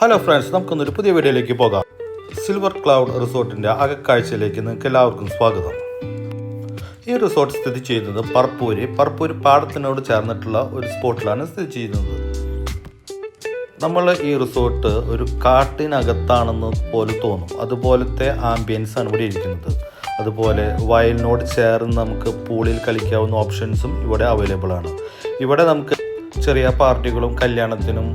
Hello friends നമുക്കൊന്നൊരു പുതിയ വീഡിയോയിലേക്ക് പോകാം. സിൽവർ ക്ലൗഡ് റിസോർട്ടിന്റെ അകക്കാഴ്ചയിലേക്ക് നിങ്ങൾക്ക് എല്ലാവർക്കും സ്വാഗതം. ഈ റിസോർട്ട് സ്ഥിതി ചെയ്യുന്നത് പർപ്പൂര്. പർപ്പൂര് പാടത്തിനോട് ചേർന്നിട്ടുള്ള ഒരു സ്പോട്ടിലാണ് സ്ഥിതി ചെയ്യുന്നത്. നമ്മൾ ഈ റിസോർട്ട് ഒരു കാട്ടിനകത്താണെന്ന് പോലെ തോന്നും. അതുപോലത്തെ ആംബിയൻസ് ആണ് ഇവിടെ ഇരിക്കുന്നത്. അതുപോലെ വയലിനോട് ചേർന്ന് നമുക്ക് പൂളിൽ കളിക്കാവുന്ന ഓപ്ഷൻസും ഇവിടെ അവൈലബിൾ ആണ്. ഇവിടെ നമുക്ക് ചെറിയ പാർട്ടികളും കല്യാണത്തിനും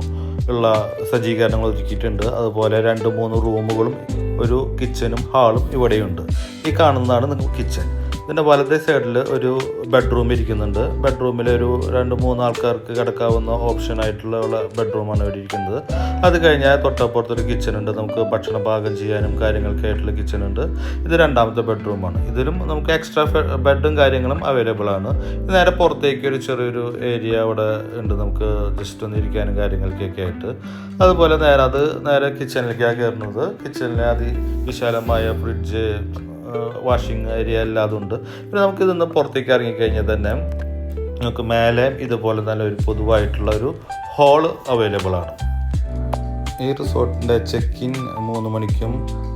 ഉള്ള സജ്ജീകരണങ്ങൾ ഒരുക്കിയിട്ടുണ്ട്. അതുപോലെ രണ്ട് മൂന്ന് റൂമുകളും ഒരു കിച്ചനും ഹാളും ഇവിടെയുണ്ട്. ഈ കാണുന്നതാണ് നിങ്ങൾ കിച്ചൺ ഇതിന്റെ വലത്തെ സൈഡിൽ ഒരു ബെഡ്റൂം ഇരിക്കുന്നുണ്ട്. ബെഡ്റൂമിൽ ഒരു രണ്ട് മൂന്ന് ആൾക്കാർക്ക് കിടക്കാവുന്ന ഓപ്ഷൻ ആയിട്ടുള്ള ബെഡ്റൂമാണ് ഇവിടെ ഇരിക്കുന്നത്. അത് കഴിഞ്ഞാൽ തൊട്ടപ്പുറത്തൊരു കിച്ചൺ ഉണ്ട് നമുക്ക് ഭക്ഷണം പാകം ചെയ്യാനും കാര്യങ്ങൾക്കായിട്ടുള്ള കിച്ചൺ ഉണ്ട് ഇത് രണ്ടാമത്തെ ബെഡ്റൂമാണ്. ഇതിലും നമുക്ക് എക്സ്ട്രാ ബെഡും കാര്യങ്ങളും അവൈലബിൾ ആണ്. നേരെ പുറത്തേക്ക് ഒരു ചെറിയൊരു ഏരിയ അവിടെ ഉണ്ട്. നമുക്ക് ജസ്റ്റ് ഒന്ന് ഇരിക്കാനും കാര്യങ്ങൾക്കൊക്കെ ആയിട്ട്. അതുപോലെ നേരെ അത് നേരെ കിച്ചണിലേക്കാണ് കയറുന്നത്. കിച്ചണിലെ അതി വിശാലമായ ഫ്രിഡ്ജ് വാഷിംഗ് ഏരിയ എല്ലാം അതുണ്ട്. പിന്നെ നമുക്ക് ഇതൊന്ന് പുറത്തേക്ക് ഇറങ്ങിക്കഴിഞ്ഞാൽ തന്നെ നമുക്ക് മേലെ ഇതുപോലെ തന്നെ ഒരു പൊതുവായിട്ടുള്ള ഒരു ഹാൾ അവൈലബിൾ ആണ്. ഈ റിസോർട്ടിന്റെ ചെക്ക് ഇൻ മൂന്ന് മണിക്കും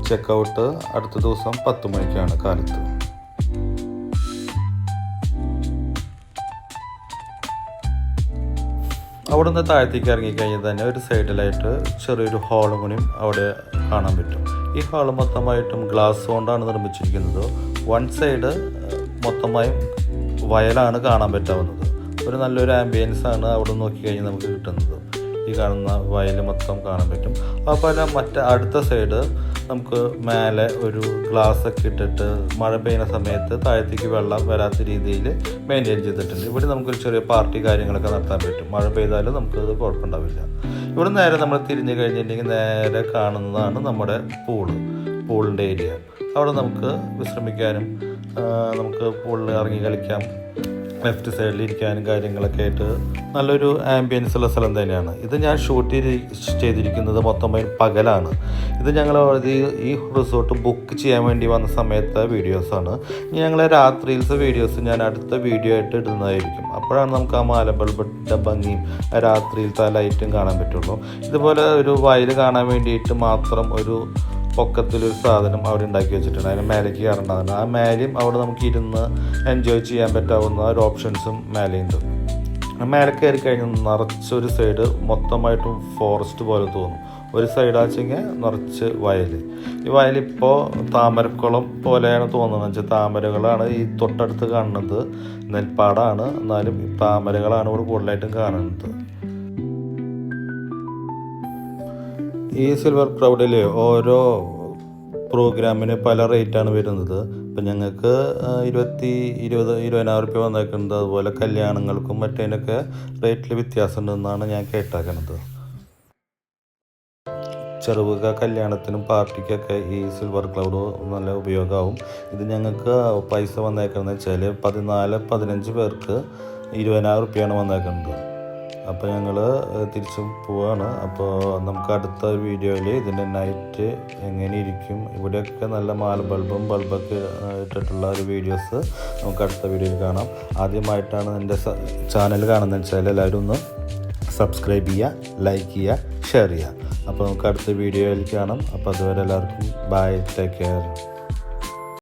ചെക്ക് ഔട്ട് അടുത്ത ദിവസം പത്ത് മണിക്കാണ് കാലത്ത്. അവിടെ നിന്ന് താഴത്തേക്ക് ഇറങ്ങിക്കഴിഞ്ഞാൽ തന്നെ ഒരു സൈഡിലായിട്ട് ചെറിയൊരു ഹാളും കൂടിയും അവിടെ കാണാൻ പറ്റും. ഈ ഹാൾ മൊത്തമായിട്ടും ഗ്ലാസ് കൊണ്ടാണ് നിർമ്മിച്ചിരിക്കുന്നത്. വൺ സൈഡ് മൊത്തമായും വയലാണ് കാണാൻ പറ്റാവുന്നത്. ഒരു നല്ലൊരു ആംബിയൻസ് ആണ് അവിടെ നോക്കിക്കഴിഞ്ഞാൽ നമുക്ക് കിട്ടുന്നത്. ഈ കാണുന്ന വയൽ മൊത്തം കാണാൻ പറ്റും. അതുപോലെ മറ്റേ അടുത്ത സൈഡ് നമുക്ക് മേലെ ഒരു ഗ്ലാസ് ഒക്കെ ഇട്ടിട്ട് മഴ പെയ്യുന്ന സമയത്ത് താഴത്തേക്ക് വെള്ളം വരാത്ത രീതിയിൽ മെയിന്റെയിൻ ചെയ്തിട്ടുണ്ട്. ഇവിടെ നമുക്കൊരു ചെറിയ പാർട്ടി കാര്യങ്ങളൊക്കെ നടത്താൻ പറ്റും. മഴ പെയ്താലും നമുക്കത് കുഴപ്പമുണ്ടാവില്ല. ഇവിടെ നേരെ നമ്മൾ തിരിഞ്ഞു കഴിഞ്ഞിട്ടുണ്ടെങ്കിൽ നേരെ കാണുന്നതാണ് നമ്മുടെ പൂൾ പൂളിന്റെ ഏരിയ അവിടെ നമുക്ക് വിശ്രമിക്കാനും നമുക്ക് പൂളിൽ ഇറങ്ങി കളിക്കാം. ലെഫ്റ്റ് സൈഡിൽ ഇരിക്കാനും കാര്യങ്ങളൊക്കെ ആയിട്ട് നല്ലൊരു ആംബിയൻസ് ഉള്ള സ്ഥലം തന്നെയാണ്. ഇത് ഞാൻ ഷൂട്ട് ചെയ്ത് ചെയ്തിരിക്കുന്നത് മൊത്തമായി പകലാണ്. ഇത് ഞങ്ങൾ ഈ റിസോർട്ട് ബുക്ക് ചെയ്യാൻ വേണ്ടി വന്ന സമയത്തെ വീഡിയോസാണ് ഇനി ഞങ്ങളെ രാത്രിയിലത്തെ വീഡിയോസ് ഞാൻ അടുത്ത വീഡിയോ ആയിട്ട് ഇടുന്നതായിരിക്കും. അപ്പോഴാണ് നമുക്ക് ആ മാലബൾബിന്റെ ഭംഗിയും രാത്രിയിലത്തെ ലൈറ്റും കാണാൻ പറ്റുള്ളൂ. ഇതുപോലെ ഒരു വയൽ കാണാൻ വേണ്ടിയിട്ട് മാത്രം ഒരു പൊക്കത്തിലൊരു സാധനം അവിടെ ഉണ്ടാക്കി വെച്ചിട്ടുണ്ട്. അതിന് മേലേക്ക് കയറേണ്ടതാണ് ആ മേലെയും അവിടെ നമുക്ക് ഇരുന്ന് എൻജോയ് ചെയ്യാൻ പറ്റാവുന്ന ഒരു ഓപ്ഷൻസും മേലെയുണ്ട്. മേലെ കയറി കഴിഞ്ഞാൽ നിറച്ചൊരു സൈഡ് മൊത്തമായിട്ടും ഫോറസ്റ്റ് പോലെ തോന്നും. ഒരു സൈഡ് ആച്ചെങ്കിൽ നിറച്ച് വയൽ. ഈ വയലിപ്പോൾ താമരക്കുളം പോലെയാണ് തോന്നുന്നത്. വെച്ചാൽ താമരകളാണ് ഈ തൊട്ടടുത്ത് കാണുന്നത്. നെൽപ്പാടാണ്. എന്നാലും താമരകളാണ് ഇവിടെ കൂടുതലായിട്ടും കാണുന്നത്. ഈ സിൽവർ ക്രൗഡിൽ ഓരോ പ്രോഗ്രാമിന് പല റേറ്റാണ് വരുന്നത്. ഇപ്പം ഞങ്ങൾക്ക് ഇരുപത്തി ഇരുപത് ഇരുപതിനായിരം റുപ്യ വന്നേക്കുന്നത്. അതുപോലെ കല്യാണങ്ങൾക്കും മറ്റേതിനൊക്കെ റേറ്റിൽ വ്യത്യാസമുണ്ടെന്നാണ് ഞാൻ കേട്ടേക്കുന്നത് ചെറുപുക കല്യാണത്തിനും പാർട്ടിക്കൊക്കെ ഈ സിൽവർ ക്ലൗഡ് നല്ല ഉപയോഗമാവും. ഇത് ഞങ്ങൾക്ക് പൈസ വന്നേക്കുന്നത് വെച്ചാൽ പതിനാല് പതിനഞ്ച് പേർക്ക് ഇരുപതിനായിരം റുപ്യാണ് വന്നേക്കുന്നത്. അപ്പോൾ ഞങ്ങൾ തിരിച്ചു പോവാണ്. അപ്പോൾ നമുക്ക് അടുത്ത വീഡിയോയിൽ ഇതിന്റെ നൈറ്റ് എങ്ങനെ ഇരിക്കും ഇവിടെയൊക്കെ നല്ല മാല ബൾബും ബൾബൊക്കെ ഇട്ടിട്ടുള്ള ഒരു വീഡിയോസ് നമുക്ക് അടുത്ത വീഡിയോയിൽ കാണാം. ആദ്യമായിട്ടാണ് എന്റെ ചാനൽ കാണുന്നത് വെച്ചാൽ എല്ലാവരും ഒന്ന് സബ്സ്ക്രൈബ് ചെയ്യുക ലൈക്ക് ചെയ്യുക ഷെയർ ചെയ്യുക. അപ്പോൾ നമുക്ക് അടുത്ത വീഡിയോയിൽ കാണാം. അപ്പോൾ അതുവരെ എല്ലാവർക്കും ബൈ ടേക്ക് കെയർ